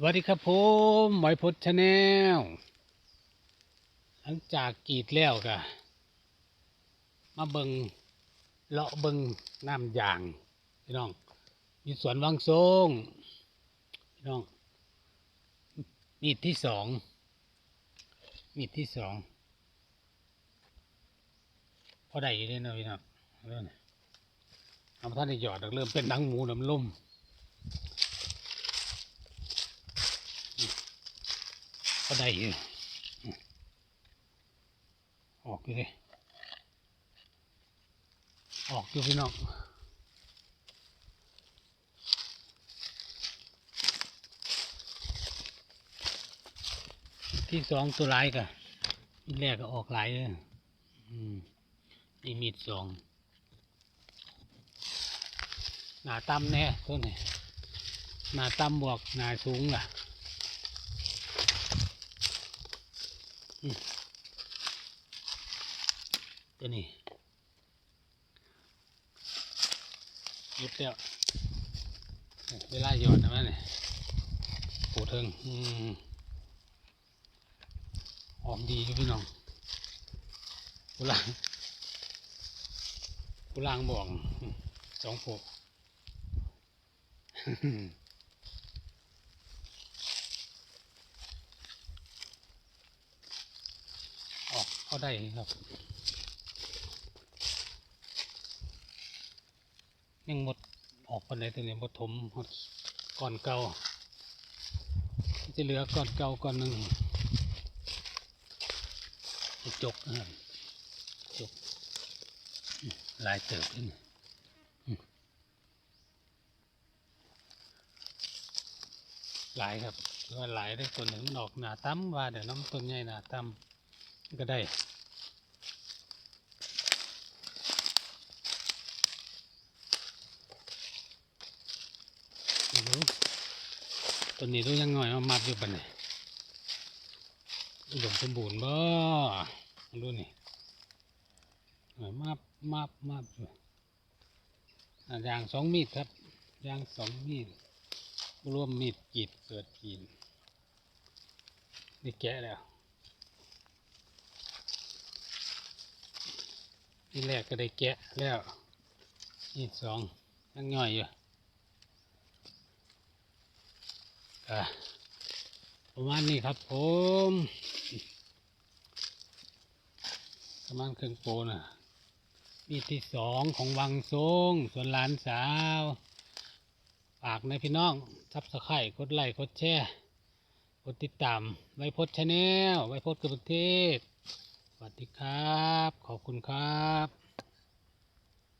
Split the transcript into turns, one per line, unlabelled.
สวัสดีครับผมไหวพดชาแนลหลังจากกรีดแล้วก็มาเบิงเลาะเบิงน้ำยางพี่น้องอยู่สวนวังทรงพี่น้อง มีดที่สอง มีดที่สองพอได้อยู่เลยนะพี่น้องเอาเรื่องนี้เอาท่านได้หยอดเริ่มเป็นหนังหมูน้ำลุ่ม ก็ได้อยู่อออกอยู่เลยออกอยู่พี่น้องที่สองตัวร้ายกะมีแรกก็ออกหลายเลยอืมีมีดสองหนาต่ำแน่ต้นนี่หนาต่ำบวกหนาสูงล่ะ ตัวนี้ยุดแล้วเวลาหยอดนะแม่เนี่ยปูเทิงอืมหอมดีพี่น้องกุลางกุลางบ่องสองโผ ออก เขาได้ครับยังหมดออกปันไหนตัวนี้หมดถมหมดก่อนเก่าจะเหลือก่อนเก่าก่อนหนึ่งจะจกนะครับจกลายเติบขึ้นหลายครับถือว่าหลายได้ตัวหนึ่งมันออกหนาตั้มว่าเดี๋ยวน้ำต้นใหญ่หนาตั้ม ก็ได้ต้นนี้ดูยังหน่อยมามัดอยู่ปะเนี่ยอุดมสมบูรณ์บ่ดูนี่หน่อยมาบมาบมาบอยู่อะยางสองมีดครับยางสองมีดรวมมีดกีดเกิดกรีดนี่แกะแล้ว นี่แรกก็ได้แกะแล้วนี่สองยังย่อยอยู่ประมาณนี้ครับผมประมาณครึ่งโปนะมีที่สองของวังทรงส่วนหลานสาวฝากในพี่น้องทับสไครต์กดไลค์กดแชร์กดติดตามไว้พดชาแนลไว้พดกับประเทศ วัสดีครับ ขอบคุณครับ